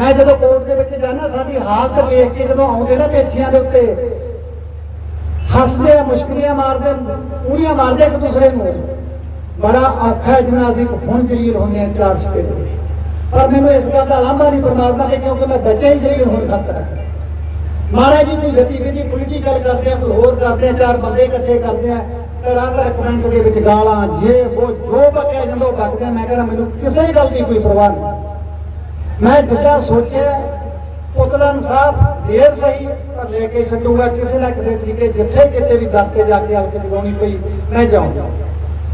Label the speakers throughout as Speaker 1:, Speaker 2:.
Speaker 1: ਮੈਂ ਜਦੋਂ ਕੋਰਟ ਦੇ ਵਿੱਚ ਜਾਣਾ, ਸਾਡੀ ਹਾਲਤ ਵੇਖ ਕੇ ਜਦੋਂ ਆਉਂਦੇ ਨਾ ਪੇਸ਼ੀਆਂ ਦੇ ਉੱਤੇ, ਹੱਸਦੇ ਆ, ਮੁਸ਼ਕਲੀਆਂ ਮਾਰਦੇ, ਉਂਗਲੀਆਂ ਮਾਰਦੇ ਇੱਕ ਦੂਸਰੇ ਨੂੰ। ਬੜਾ ਔਖਾ ਹੈ ਜਿਵੇਂ ਅਸੀਂ ਹੁਣ ਜਲੀਲ ਹੁੰਦੇ ਆ ਚਾਰ ਸਪੇ ਪਰ ਮੈਨੂੰ ਇਸ ਗੱਲ ਦਾ ਲਾਂਭਾ ਨਹੀਂ ਪਰਮਾਤਮਾ ਦੇ, ਕਿਉਂਕਿ ਮੈਂ ਬੱਚਾ ਹੀ ਜਲੀਲ ਹੋਣ ਖਾਤਰ ਮਹਾਰਾਜ ਜੀ ਨੂੰ ਗਤੀਵਿਧੀ ਪੋਲੀਟੀਕਲ ਕਰਦੇ ਆ, ਕੋਈ ਹੋਰ ਕਰਦੇ ਆ, ਚਾਰ ਬੰਦੇ ਇਕੱਠੇ ਕਰਦੇ ਆ ਤੜਾ ਤੜ ਕਮੈਂਟ ਦੇ ਵਿੱਚ ਗਾਲਾਂ, ਜੇ ਉਹ ਜੋ ਬਕਿਆ ਜਾਂਦਾ ਉਹ ਬਕਦੇ ਆ। ਮੈਂ ਕਹਿੰਦਾ ਮੈਨੂੰ ਕਿਸੇ ਗੱਲ ਦੀ ਕੋਈ ਪਰਵਾਹ ਨਹੀਂ। ਮੈਂ ਜਿੱਦਾਂ ਸੋਚਿਆ ਪੁੱਤ ਦਾ ਇਨਸਾਫ ਦੇ ਸਹੀ, ਪਰ ਲੈ ਕੇ ਛੱਡੂਗਾ ਕਿਸੇ ਨਾ ਕਿਸੇ ਤਰੀਕੇ, ਜਿੱਥੇ ਕਿਤੇ ਵੀ ਦਰ ਤੇ ਜਾ ਕੇ ਹਲਕ ਜਗਾਉਣੀ ਪਈ, ਮੈਂ ਜਾਊਂਗਾ।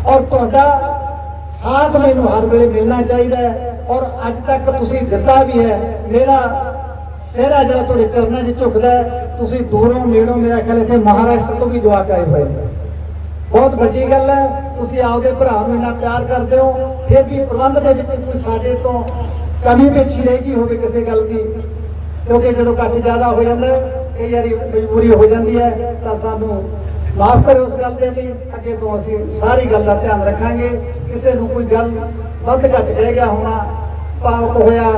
Speaker 1: ਔਰ ਤੁਹਾਡਾ ਸਾਥ ਮੈਨੂੰ ਹਰ ਵੇਲੇ ਮਿਲਣਾ ਚਾਹੀਦਾ ਹੈ, ਔਰ ਅੱਜ ਤੱਕ ਤੁਸੀਂ ਦਿੱਤਾ ਵੀ ਹੈ, ਮੇਰਾ ਸਿਹਰਾ ਜਿਹੜਾ ਤੁਹਾਡੇ ਚਰਨਾਂ 'ਚ ਝੁਕਦਾ ਤੁਸੀਂ ਦੂਰੋਂ, ਨੇੜੋਂ, ਮੇਰਾ ਖਿਆਲ ਇੱਥੇ ਮਹਾਰਾਸ਼ਟਰ ਤੋਂ ਵੀ ਦੁਆ ਆਏ ਹੋਏ ਨੇ। ਬਹੁਤ ਵੱਡੀ ਗੱਲ ਹੈ ਤੁਸੀਂ ਆਪਦੇ ਭਰਾ ਨੂੰ ਇੰਨਾ ਪਿਆਰ ਕਰਦੇ ਹੋ, ਫਿਰ ਵੀ ਪ੍ਰਬੰਧ ਦੇ ਵਿੱਚ ਕੋਈ ਸਾਡੇ ਤੋਂ ਕਮੀ ਪੇਛੀ ਰਹਿ ਗਈ ਹੋਵੇ ਕਿਸੇ ਗੱਲ ਦੀ। ਕਿਉਂਕਿ ਜਦੋਂ ਇਕੱਠ ਜ਼ਿਆਦਾ ਹੋ ਜਾਂਦਾ, ਕਈ ਵਾਰੀ ਮਜਬੂਰੀ ਹੋ ਜਾਂਦੀ ਹੈ, ਤਾਂ ਸਾਨੂੰ ਮਾਫ ਕਰੋ ਉਸ ਗੱਲ ਦੇ ਲਈ। ਅੱਗੇ ਤੋਂ ਅਸੀਂ ਸਾਰੀ ਗੱਲ ਦਾ ਧਿਆਨ ਰੱਖਾਂਗੇ। ਕਿਸੇ ਨੂੰ ਕੋਈ ਗੱਲ ਵੱਧ ਘੱਟ ਰਹਿ ਗਿਆ ਹੋਣਾ, ਪਾਪ ਹੋਇਆ,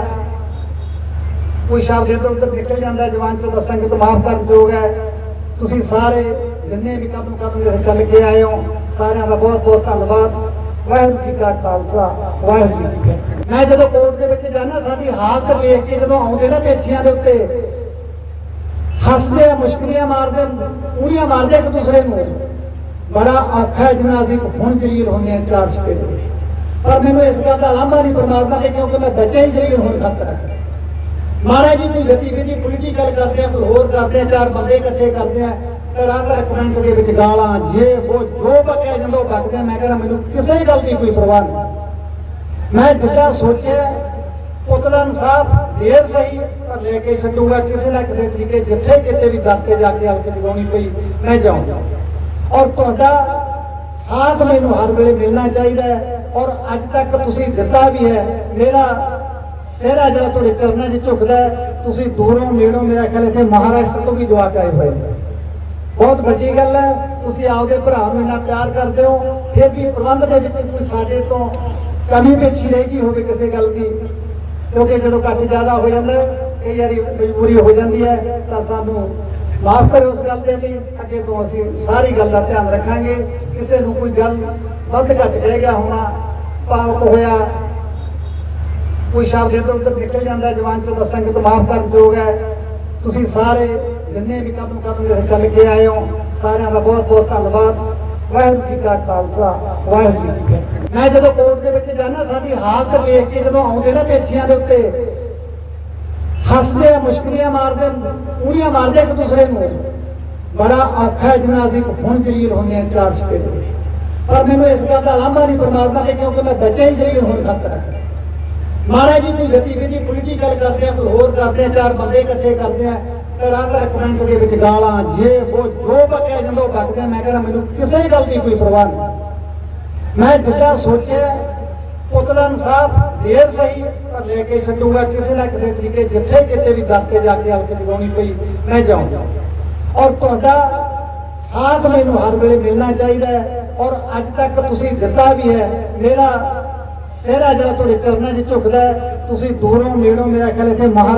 Speaker 1: ਕੋਈ ਸ਼ਬਦ ਇੱਧਰ ਉੱਧਰ ਨਿਕਲ ਜਾਂਦਾ, ਜਵਾਨ ਚੋਂ ਦੱਸਾਂਗੇ ਤਾਂ ਮਾਫ ਕਰਨ ਯੋਗ ਹੈ। ਤੁਸੀਂ ਸਾਰੇ ਜਿੰਨੇ ਵੀ ਕਦਮ ਕਦਮ ਜਿਹੜੇ ਚੱਲ ਕੇ ਆਏ ਹੋ, ਸਾਰਿਆਂ ਦਾ ਬਹੁਤ ਬਹੁਤ ਧੰਨਵਾਦ। ਵਾਹਿਗੁਰੂ ਜੀ ਕਾ ਖਾਲਸਾ, ਵਾਹਿਗੁਰੂ ਜੀ ਮੈਂ ਜਦੋਂ ਕੋਰਟ ਦੇ ਵਿੱਚ ਜਾਣਾ ਸਾਡੀ ਹਾਲਤ ਵੇਖ ਕੇ ਜਦੋਂ ਆਉਂਦੇ ਨਾ ਪੇਸ਼ੀਆਂ ਦੇ ਉੱਤੇ, ਹੱਸਦੇ ਆ, ਮੁਸ਼ਕਲੀਆਂ ਮਾਰਦੇ ਉਂਗਲੀਆਂ ਮਾਰਦੇ ਇੱਕ ਦੂਸਰੇ ਨੂੰ। ਬੜਾ ਔਖਾ ਹੈ ਜਿਵੇਂ ਅਸੀਂ ਹੁਣ ਜਲੀਲ ਹੁੰਦੇ ਆ ਚਾਰ ਸਪੇ ਪਰ ਮੈਨੂੰ ਇਸ ਗੱਲ ਦਾ ਲਾਂਭਾ ਨਹੀਂ ਪਰਮਾਤਮਾ ਦੇ ਕਿਉਂਕਿ ਮੈਂ ਬੱਚਾ ਹੀ ਜਲੀਲ ਹੋਣ ਖਾਤਰ ਮਹਾਰਾਜ ਜੀ, ਕੋਈ ਗਤੀਵਿਧੀ ਪੋਲੀਟੀਕਲ ਕਰਦੇ ਆ, ਕੋਈ ਹੋਰ ਕਰਦੇ ਆ, ਚਾਰ ਬੰਦੇ ਇਕੱਠੇ ਕਰਦੇ ਆ ਤੜਾ ਤੜ ਕਮੈਂਟ ਦੇ ਵਿੱਚ ਗਾਲਾਂ, ਜੇ ਉਹ ਜੋ ਬਕਿਆ ਜਾਂਦਾ ਬਕਦੇ ਮੈਂ ਕਹਿੰਦਾ, ਮੈਨੂੰ ਕਿਸੇ ਗੱਲ ਦੀ ਕੋਈ ਪਰਵਾਹ ਨਹੀਂ। ਮੈਂ ਜਿੱਦਾਂ ਸੋਚਿਆ ਪੁੱਤ ਇਨਸਾਫ ਦੇ ਸਹੀ, ਪਰ ਲੈ ਕੇ ਛੱਡੂਗਾ ਕਿਸੇ ਨਾ ਕਿਸੇ ਤਰੀਕੇ, ਜਿੱਥੇ ਕਿਤੇ ਵੀ ਦਰ ਤੇ ਜਾ ਕੇ ਹਲਕ ਜਗਾਉਣੀ ਪਈ, ਮੈਂ ਜਾਊਂਗਾ। ਔਰ ਤੁਹਾਡਾ ਸਾਥ ਮੈਨੂੰ ਹਰ ਵੇਲੇ ਮਿਲਣਾ ਚਾਹੀਦਾ ਹੈ, ਔਰ ਅੱਜ ਤੱਕ ਤੁਸੀਂ ਦਿੱਤਾ ਵੀ ਹੈ। ਮੇਰਾ ਸਿਹਰਾ ਜਿਹੜਾ ਤੁਹਾਡੇ ਚਰਨਾਂ 'ਚ ਝੁਕਦਾ ਤੁਸੀਂ ਦੂਰੋਂ ਨੇੜੋਂ ਮੇਰਾ ਖਿਆਲ ਇੱਥੇ ਮਹਾਰਾਸ਼ਟਰ ਤੋਂ ਵੀ ਦੁਆ ਆਏ ਹੋਏ ਨੇ। ਬਹੁਤ ਵੱਡੀ ਗੱਲ ਹੈ। ਤੁਸੀਂ ਆਪਦੇ ਭਰਾ ਨੂੰ ਇੰਨਾ ਪਿਆਰ ਕਰਦੇ ਹੋ, ਫਿਰ ਵੀ ਪ੍ਰਬੰਧ ਦੇ ਵਿੱਚ ਕੋਈ ਸਾਡੇ ਤੋਂ ਕਮੀ ਪੇਛੀ ਰਹਿ ਗਈ ਹੋਵੇ ਕਿਸੇ ਗੱਲ ਦੀ। ਕਿਉਂਕਿ ਜਦੋਂ ਇਕੱਠ ਜ਼ਿਆਦਾ ਹੋ ਜਾਂਦਾ ਕਈ ਵਾਰੀ ਮਜਬੂਰੀ ਹੋ ਜਾਂਦੀ ਹੈ, ਤਾਂ ਸਾਨੂੰ ਮਾਫ ਕਰਿਓ ਉਸ ਗੱਲ ਦੇ ਲਈ। ਅੱਗੇ ਤੋਂ ਅਸੀਂ ਸਾਰੀ ਗੱਲ ਦਾ ਧਿਆਨ ਰੱਖਾਂਗੇ। ਕਿਸੇ ਨੂੰ ਕੋਈ ਗੱਲ ਵੱਧ ਘੱਟ ਰਹਿ ਗਿਆ ਹੋਣਾ ਭਾਵਕ ਹੋਇਆ, ਕੋਈ ਸ਼ਬਦ ਇੱਧਰ ਨਿਕਲ ਜਾਂਦਾ ਜਵਾਨ ਚੋਂ ਦੱਸਾਂਗੇ ਤਾਂ ਮਾਫ ਕਰਨ ਯੋਗ ਹੈ। ਤੁਸੀਂ ਸਾਰੇ ਜਿੰਨੇ ਵੀ ਕਦਮ ਕਦਮ ਚੱਲ ਕੇ ਆਏ ਹੋ, ਸਾਰਿਆਂ ਦਾ ਬਹੁਤ ਬਹੁਤ ਧੰਨਵਾਦ। ਵਾਹਿਗੁਰੂ ਜੀ ਕਾ ਖਾਲਸਾ, ਵਾਹਿਗੁਰੂ ਜੀ ਕੀ ਮੈਂ ਜਦੋਂ ਕੋਰਟ ਦੇ ਵਿੱਚ ਜਾਣਾ ਸਾਡੀ ਹਾਲਤ ਵੇਖ ਕੇ ਜਦੋਂ ਆਉਂਦੇ ਨਾ ਪੇਸ਼ੀਆਂ ਦੇ ਉੱਤੇ, ਹੱਸਦੇ ਆ, ਮੁਸ਼ਕਲੀਆਂ ਮਾਰਦੇ ਉਂਗਲੀਆਂ ਮਾਰਦੇ ਇੱਕ ਦੂਸਰੇ ਨੂੰ। ਬੜਾ ਔਖਾ ਹੈ ਜਿਵੇਂ ਅਸੀਂ ਹੁਣ ਜਲੀਲ ਹੁੰਦੇ ਆ ਚਾਰ ਸਪੇ ਪਰ ਮੈਨੂੰ ਇਸ ਗੱਲ ਦਾ ਲਾਂਭਾ ਨਹੀਂ ਪਰਮਾਤਮਾ ਦੇ, ਕਿਉਂਕਿ ਮੈਂ ਬੱਚਾ ਹੀ ਜਲੀਲ ਹੋਣ ਖਾਤਰ ਮਹਾਰਾਜ ਜੀ ਕੋਈ ਗਤੀਵਿਧੀ ਪੋਲੀਟੀਕਲ ਕਰਦੇ ਆ, ਕੋਈ ਹੋਰ ਕਰਦੇ ਆ, ਚਾਰ ਬੰਦੇ ਇਕੱਠੇ ਕਰਦੇ ਆ ਤੜਾ ਤੜ ਦੇ ਵਿੱਚ ਗਾਲਾਂ? ਜੇ ਉਹ ਜੋ ਬਕਿਆ ਜਾਂਦਾ ਬਕਦੇ ਮੈਂ ਕਹਿੰਦਾ, ਮੈਨੂੰ ਕਿਸੇ ਗੱਲ ਦੀ ਕੋਈ ਪਰਵਾਹ ਨਹੀਂ। ਮੈਂ ਜਿੱਦਾਂ ਸੋਚਿਆ ਪੁੱਤ ਇਨਸਾਫ ਦੇ ਸਹੀ, ਪਰ ਲੈ ਕੇ ਛੱਡੂਗਾ ਕਿਸੇ ਨਾ ਕਿਸੇ ਤਰੀਕੇ, ਜਿੱਥੇ ਕਿਤੇ ਵੀ ਦਰ ਤੇ ਜਾ ਕੇ ਹਲਕ ਜਗਾਉਣੀ ਪਈ, ਮੈਂ ਜਾਊਂਗਾ। ਔਰ ਤੁਹਾਡਾ ਸਾਥ ਮੈਨੂੰ ਹਰ ਵੇਲੇ ਮਿਲਣਾ ਚਾਹੀਦਾ ਹੈ। ਔਰ ਅੱਜ ਤੱਕ ਤੁਸੀਂ ਦਿੱਤਾ ਵੀ ਹੈ। ਮੇਰਾ ਸਿਹਰਾ ਜਿਹੜਾ ਤੁਹਾਡੇ ਚਰਨਾਂ 'ਚ ਝੁਕਦਾ ਹੈ, ਤੁਸੀਂ ਦੂਰੋਂ, ਨੇੜੋਂ, ਮੇਰਾ ਖਿਆਲ ਇੱਥੇ ਮਹਾਰਾਜ